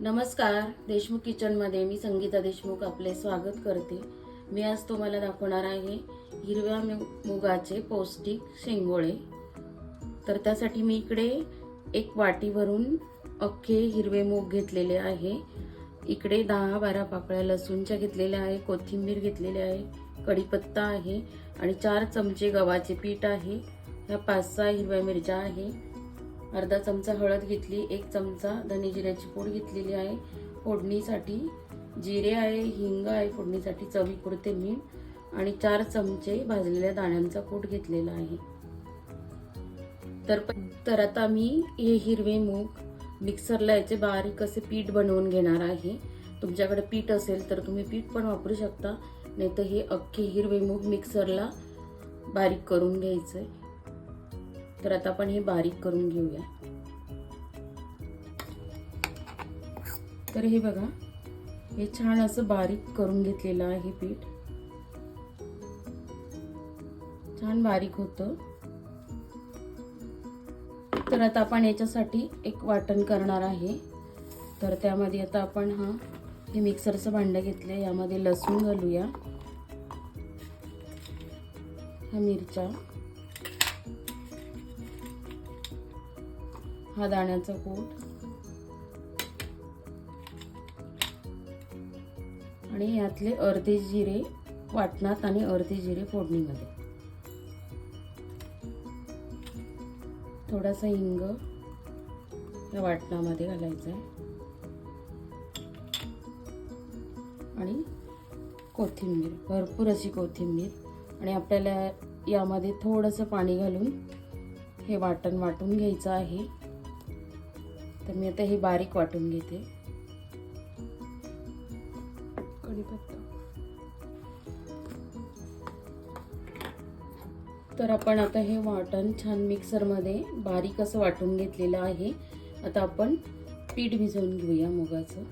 नमस्कार देशमुख किचनमध्ये मी संगीता देशमुख आपले स्वागत करते. मी आज तुम्हाला दाखवणार आहे हिरव्या मु- मुगाचे पौष्टिक शेंगोळे. तर त्यासाठी मी इकडे एक वाटी भरून अख्खे हिरवे मूग घेतलेले आहे. इकडे दहा बारा पाकळ्या लसूणच्या घेतलेल्या आहे कोथिंबीर घेतलेली आहे कढीपत्ता आहे आणि चार चमचे गव्हाचे पीठ आहे. ह्या पाच सहा हिरव्या मिरच्या आहे. अर्धा चमचा हळद घेतली एक चमचा धने जिऱ्याची पूड घेतलेली आहे. फोडणीसाठी जिरे आहे हिंग आहे फोडणीसाठी चवीपुरते मीठ आणि चार चमचे भाजलेल्या दाण्यांचा कूट घेतलेला आहे. तर तर आता मी हे हिरवे मूग मिक्सरला याचे बारीक असे पीठ बनवून घेणार आहे. तुमच्याकडे पीठ असेल तर तुम्ही पीठ पण वापरू शकता नाही तर हे अख्खे हिरवे मूग मिक्सरला बारीक करून घ्यायचं आहे तर आता आपण हे बारीक करून घेऊया. तर हे बघा हे छान असं बारीक करून घेतलेलं आहे पीठ. छान बारीक होतं. तर आता आपण याच्यासाठी एक वाटण करणार आहे. तर त्यामध्ये आता आपण हा हे मिक्सरचं भांडं घेतलं यामध्ये लसूण घालूया. ह्या मिरच्या. हा दाण्याचा कूट. आणि यातले अर्धे जिरे वाटणात आणि अर्धे जिरे फोडणीमध्ये. थोडासा हिंग या वाटणामध्ये घालायचा आहे आणि कोथिंबीर भरपूर अशी कोथिंबीर. आणि आपल्याला यामध्ये थोडंसं पाणी घालून हे वाटण वाटून घ्यायचं आहे. तर मी आता हे बारीक वाटून घेते. तर आपण आता हे वाटण छान मिक्सरमध्ये बारीक असं वाटून घेतलेलं आहे. आता आपण पीठ भिजवून घेऊया मुगाचं.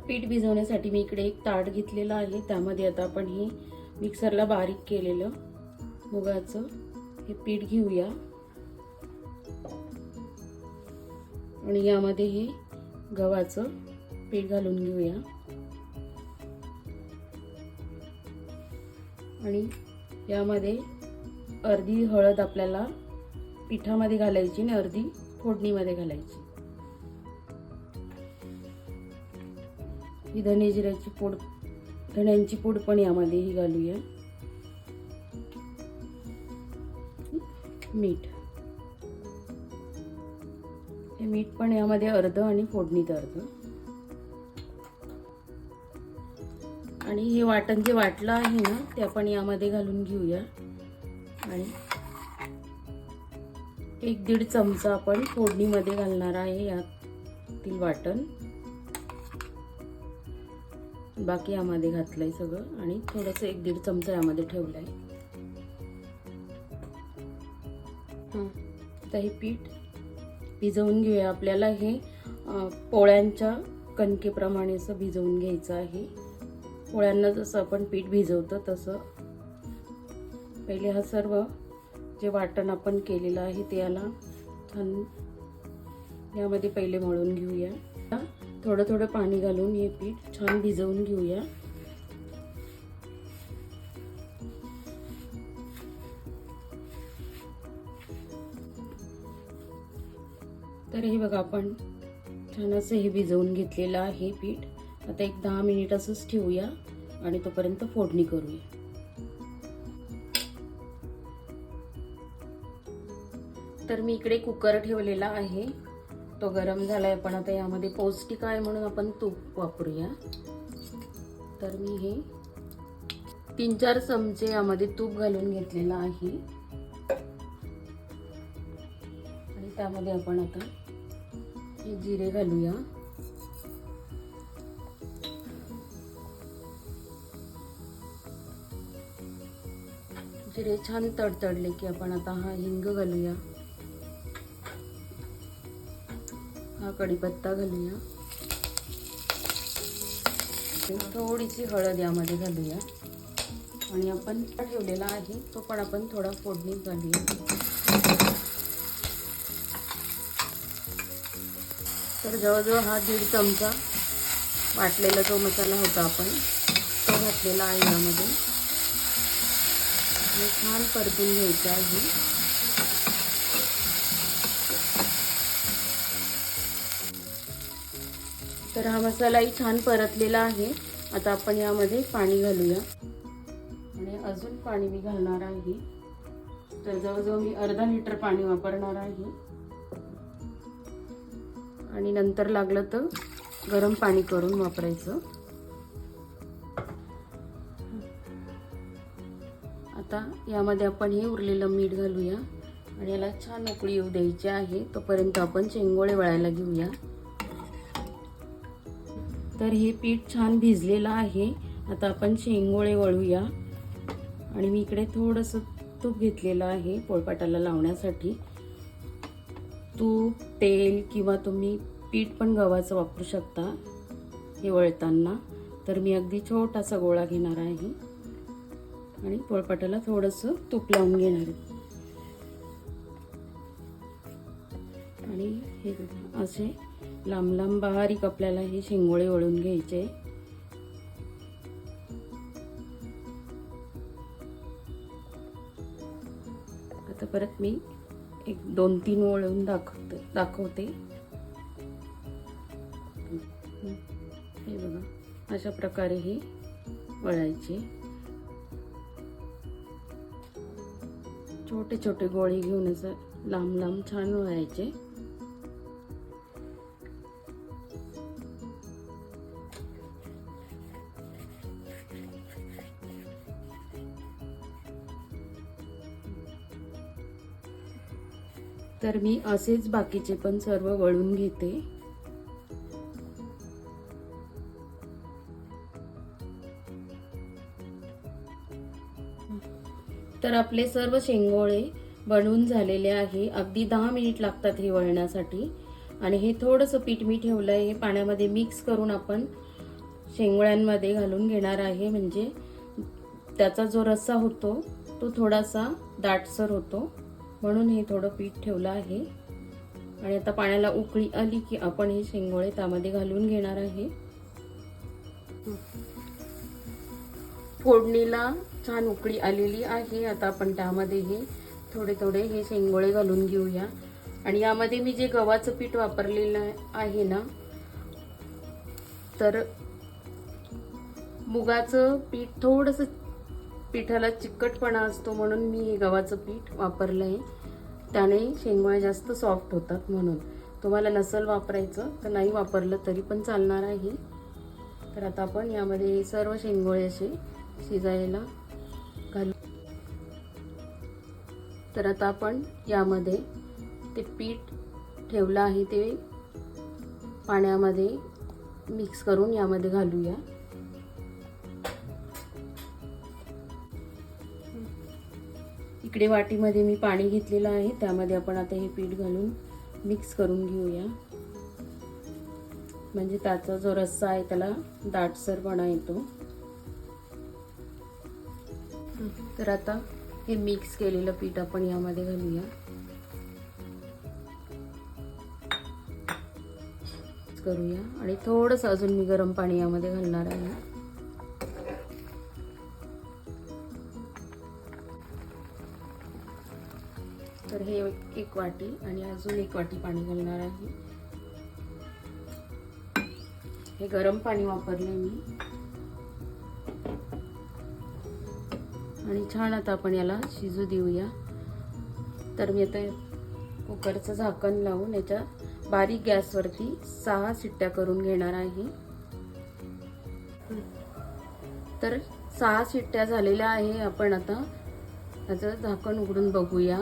पीठ भिजवण्यासाठी मी इकडे एक ताट घेतलेलं आहे. त्यामध्ये आता आपण हे मिक्सरला बारीक केलेलं मुगाचं हे पीठ घेऊया. आणि यामध्ये हे गव्हाचं पीठ घालून घेऊया. आणि यामध्ये अर्धी हळद आपल्याला पिठामध्ये घालायची आणि अर्धी फोडणीमध्ये घालायची. ही धने जिऱ्याची पूड धण्यांची पूड पण यामध्ये ही घालूया. मीठ. हे मीठ पण यामध्ये अर्ध आणि फोडणीत अर्ध. आणि हे वाटण जे वाटलं आहे ना ते आपण यामध्ये घालून घेऊया. आणि एक दीड चमचा आपण फोडणीमध्ये घालणार आहे यातील वाटण. बाकी यामध्ये घातलंय सगळं आणि थोडंसं एक दीड चमचा यामध्ये ठेवलंय. हां आता हे पीठ भिजवून घेऊया. आपल्याला हे पोळ्यांच्या कणकेप्रमाणे असं भिजवून घ्यायचं आहे. पोळ्यांना जसं आपण पीठ भिजवतो तसं. पहिले हा सर्व जे वाटण आपण केलेलं आहे ते याला छान यामध्ये पहिले मळून घेऊया. थोडं थोडं पाणी घालून हे पीठ छान भिजवून घेऊया. तर हे बघा आपण छान असं हे भिजवून घेतलेलं आहे पीठ. आता एक दहा मिनिट असंच ठेवूया आणि तोपर्यंत फोडणी करूया. तर मी इकडे कुकर ठेवलेला आहे. तो गरम झालाय पण आता यामध्ये पौष्टिक आहे म्हणून आपण तूप वापरूया. तर मी हे तीन चार चमचे यामध्ये तूप घालून घेतलेलं आहे. आणि त्यामध्ये आपण आता हे जिरे घालूया. जिरे छान तडतडले की आपण आता हा हिंग घालूया. हा कढीपत्ता घालूया. थोडीशी हळद यामध्ये घालूया. आणि आपण ठेवलेला आहे तो पण आपण थोडा फोडणी घालूया. तर जवळजवळ हा दीड चमचा वाटलेला जो मसाला होता आपण तो घातलेला आहे यामध्ये. छान परतून घ्यायचं आहे तर हा मसालाही छान परतलेला आहे. आता आपण यामध्ये पाणी घालूया. आणि अजून पाणी मी घालणार आहे. तर जवळजवळ मी अर्धा लिटर पाणी वापरणार आहे. आणि नंतर लागलं तर गरम पाणी करून वापरायचं. आता यामध्ये आपण हे उरलेलं मीठ घालूया आणि याला छान उकळी येऊ द्यायची आहे. तोपर्यंत आपण चेंगोळे वळायला घेऊया. तर हे पीठ छान भिजलेलं आहे. आता आपण शेंगोळे वळूया. आणि मी इकडे थोडंसं तूप घेतलेलं आहे पोळपाटाला लावण्यासाठी. तूप तेल किंवा तुम्ही पीठ पण गव्हाचं वापरू शकता हे वळताना. तर मी अगदी छोटासा गोळा घेणार आहे. आणि पोळपाटाला थोडंसं तूप लावून घेणार आहे. आणि हे असे लांब लांब बारीक आपल्याला हे शेंगोळे वळून घ्यायचे. आता परत मी एक दोन तीन वळून दाखवते दाखवते. हे बघा अशा प्रकारे हे वळायचे. छोटे छोटे गोळे घेऊन असं लांब लांब छान वळायचे. तर मी असेच बाकीचे पण सर्व वळून घेते. तर आपले सर्व शेंगोळे बनवून झालेले आहे. अगदी दहा मिनिट लागतात हे वळण्यासाठी. आणि हे थोडंसं पीठ मी ठेवलं आहे हे पाण्यामध्ये मिक्स करून आपण शेंगोळ्यांमध्ये घालून घेणार आहे. म्हणजे त्याचा जो रस्सा होतो तो थोडासा दाटसर होतो. म्हणून हे थोडं पीठ ठेवलं आहे. आणि आता पाण्याला उकळी आली की आपण हे शेंगोळे त्यामध्ये घालून घेणार आहे. फोडणीला छान उकळी आलेली आहे. आता आपण त्यामध्ये हे थोडे थोडे हे शेंगोळे घालून घेऊया. आणि यामध्ये मी जे गव्हाचं पीठ वापरलेलं आहे ना तर मुगाचं पीठ थोडंसं पिठाला चिकटपणा असतो म्हणून मी हे गव्हाचं पीठ वापरलं आहे त्याने शेंगोळ्या जास्त सॉफ्ट होतात म्हणून. तुम्हाला नसल वापरायचं तर नाही वापरलं तरी पण चालणार आहे. तर आता आपण यामध्ये सर्व शेंगोळे असे शिजायला घालू. तर आता आपण यामध्ये ते पीठ ठेवलं आहे ते पाण्यामध्ये मिक्स करून यामध्ये घालूया. इकडे वाटीमध्ये मी पाणी घेतलेलं आहे. त्यामध्ये आपण आता हे पीठ घालून मिक्स करून घेऊया. म्हणजे त्याचा जो रस्सा आहे त्याला दाटसरपणा येतो. तर आता हे मिक्स केलेलं पीठ आपण यामध्ये घालूया. करूया. आणि थोडंसं अजून मी गरम पाणी यामध्ये घालणार आहे. हे एक वाटी आणि अजून एक वाटी पाणी घालणार आहे. हे गरम पाणी वापरले मी. आणि छान आता आपण याला शिजू देऊया. तर मी आता कुकरचं झाकण लावून याच्या बारीक गॅसवरती सहा शिट्ट्या करून घेणार आहे. तर सहा शिट्ट्या झालेल्या आहे. आपण आता त्याचं झाकण उघडून बघूया.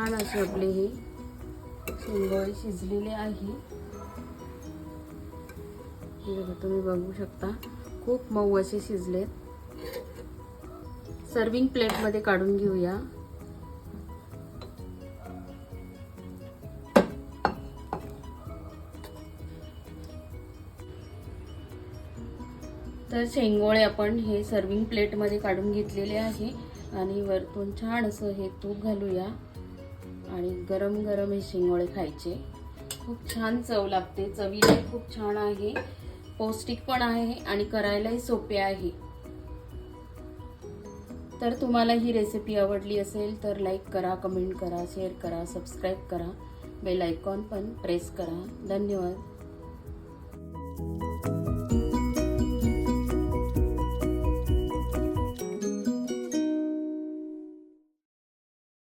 छान असे आपले हे शेंगोळे शिजलेले आहे. हे बघा तुम्ही बघू शकता. खूप मऊ असे शिजलेत. सर्विंग प्लेटमध्ये काढून घेऊया. तर शेंगोळे आपण हे सर्विंग प्लेटमध्ये काढून घेतलेले आहे. आणि वरतून छान असं हे तूप घालूया. आणि गरम गरम हे शिंगोळे खायचे. खूप छान चव लागते. चवीला खूप छान आहे. पौष्टिक पण आहे आणि करायलाही सोपे आहे. तर तुम्हाला ही रेसिपी आवडली असेल तर लाईक करा कमेंट करा शेअर करा सबस्क्राईब करा. बेल आयकॉन पण प्रेस करा. धन्यवाद.